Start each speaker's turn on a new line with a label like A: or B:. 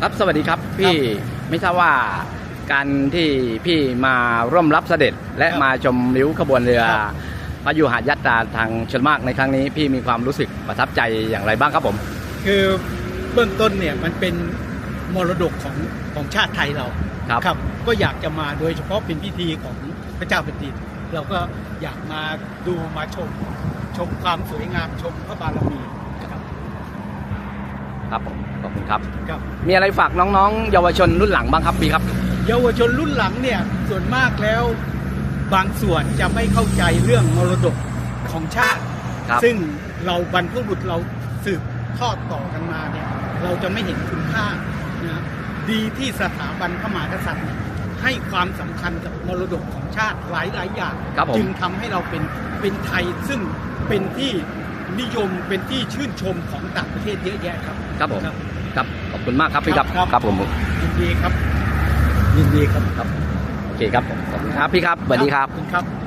A: ครับสวัสดีครับพี่ไม่ทราบว่าการที่พี่มาร่วมรับเสด็จและ
B: ครับ
A: มาชมริ้วขบวนเรือ
B: ครับ
A: พระยุหยัตราทางชนมากในครั้งนี้ พี่มีความรู้สึกประทับใจอย่างไรบ้างครับผม
B: คือเบื้องต้นเนี่ยมันเป็นมรดกของของชาติไทยเรา
A: ครับ
B: ครับก็อยากจะมาโดยเฉพาะเป็นพิธีของพระเจ้าแผ่นดินเราก็อยากมาดูมาชมชมความสวยงามชมพระบารมี ครับ
A: ครับผมขอบคุณครับ
B: ครับ
A: มีอะไรฝากน้องๆ เยาวชนรุ่นหลังบ้างครับพี่ครับ
B: เยาวชนรุ่นหลังเนี่ยส่วนมากแล้วบางส่วนจะไม่เข้าใจเรื่องมรดกของชาติ
A: ครับ
B: ซึ่งเราบรรพบุรุษเราสืบทอดต่อกันมาเนี่ยเราจะไม่เห็นคุณค่านะดีที่สถาบันพระมหากษัตริย์เนี่ยให้ความสำคัญกับมรดกของชาติหลายหลายๆอย่าง
A: ครับผม
B: จึงทำให้เราเป็นเป็นไทยซึ่งเป็นที่ นิยมเป็นที่ชื่นชมของต่างประเทศเยอะแยะครับ
A: ครับผมครับขอบคุณมากครับพี่ครับ
B: ครับ
A: ครับผม
B: ยินดีครับยินดีครับ
A: โอเคครับผมขอบคุณครับพี่ครับสวัสดีครับ
B: ขอณครับ